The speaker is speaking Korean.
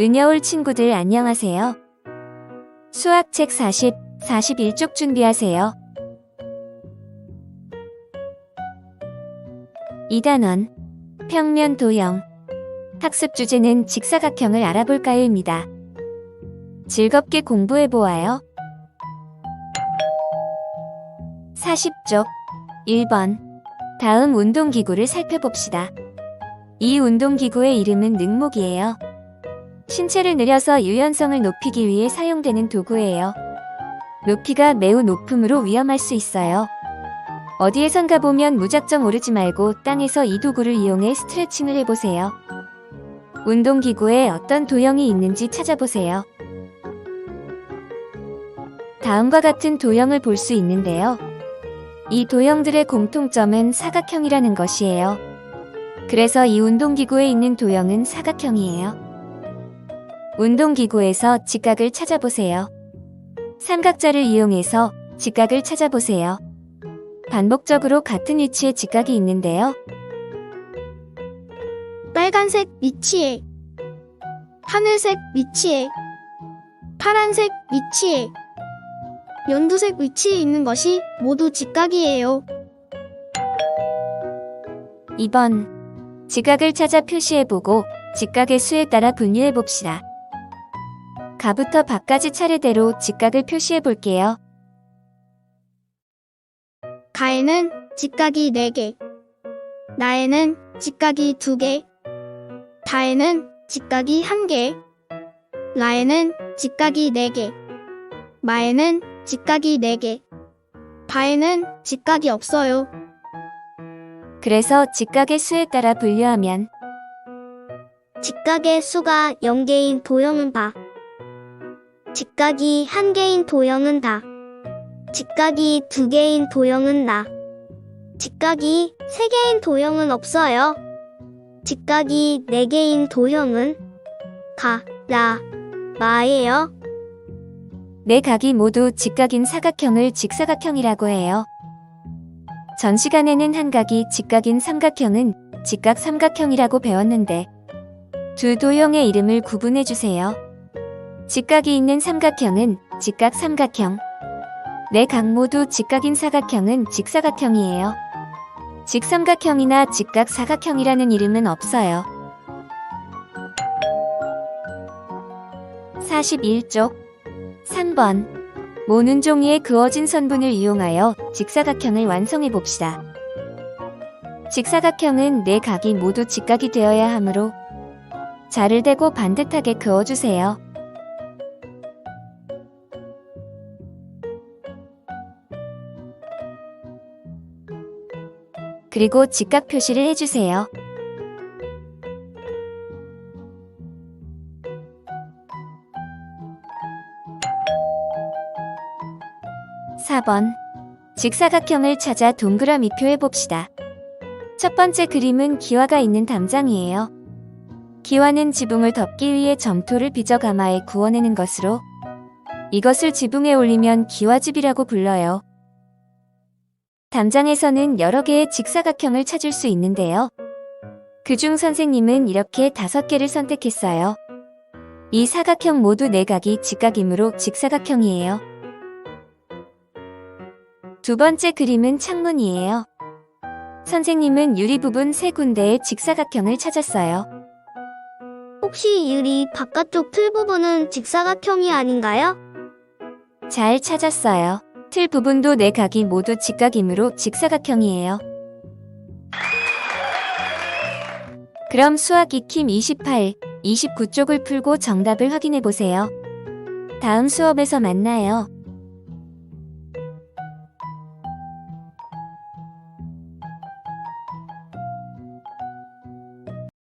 은여울 친구들 안녕하세요. 수학책 40, 41쪽 준비하세요. 2단원 평면 도형 학습 주제는 직사각형을 알아볼까요입니다. 즐겁게 공부해 보아요. 40쪽 1번 다음 운동기구를 살펴봅시다. 이 운동기구의 이름은 능목이에요. 신체를 느려서 유연성을 높이기 위해 사용되는 도구예요. 높이가 매우 높으므로 위험할 수 있어요. 어디에선가 보면 무작정 오르지 말고 땅에서 이 도구를 이용해 스트레칭을 해보세요. 운동기구에 어떤 도형이 있는지 찾아보세요. 다음과 같은 도형을 볼 수 있는데요. 이 도형들의 공통점은 사각형이라는 것이에요. 그래서 이 운동기구에 있는 도형은 사각형이에요. 운동기구에서 직각을 찾아보세요. 삼각자를 이용해서 직각을 찾아보세요. 반복적으로 같은 위치에 직각이 있는데요. 빨간색 위치에 하늘색 위치에 파란색 위치에 연두색 위치에 있는 것이 모두 직각이에요. 2번. 직각을 찾아 표시해보고 직각의 수에 따라 분류해봅시다. 가부터 박까지 차례대로 직각을 표시해 볼게요. 가에는 직각이 4개, 나에는 직각이 2개, 다에는 직각이 1개, 라에는 직각이 4개, 마에는 직각이 4개, 바에는 직각이 없어요. 그래서 직각의 수에 따라 분류하면 직각의 수가 0개인 도형은 바. 직각이 1개인 도형은 다. 직각이 2개인 도형은 나. 직각이 3개인 도형은 없어요. 직각이 4개인 도형은 가, 라, 마예요. 네 각이 모두 직각인 사각형을 직사각형이라고 해요. 전 시간에는 한 각이 직각인 삼각형은 직각 삼각형이라고 배웠는데 두 도형의 이름을 구분해 주세요. 직각이 있는 삼각형은 직각 삼각형, 네 각 모두 직각인 사각형은 직사각형이에요. 직삼각형이나 직각 사각형이라는 이름은 없어요. 41쪽 3번 모는 종이에 그어진 선분을 이용하여 직사각형을 완성해 봅시다. 직사각형은 네 각이 모두 직각이 되어야 하므로 자를 대고 반듯하게 그어주세요. 그리고 직각 표시를 해주세요. 사번 직사각형을 찾아 동그라미 표 해 봅시다. 첫 번째 그림은 기와가 있는 담장이에요. 기와는 지붕을 덮기 위해 점토를 빚어 가마에 구워내는 것으로 이것을 지붕에 올리면 기와집이라고 불러요. 담장에서는 여러 개의 직사각형을 찾을 수 있는데요. 그중 선생님은 이렇게 다섯 개를 선택했어요. 이 사각형 모두 네 각이 직각이므로 직사각형이에요. 두 번째 그림은 창문이에요. 선생님은 유리 부분 세 군데의 직사각형을 찾았어요. 혹시 유리 바깥쪽 틀 부분은 직사각형이 아닌가요? 잘 찾았어요. 틀 부분도 네 각이 모두 직각이므로 직사각형이에요. 그럼 수학 익힘 28, 29쪽을 풀고 정답을 확인해 보세요. 다음 수업에서 만나요.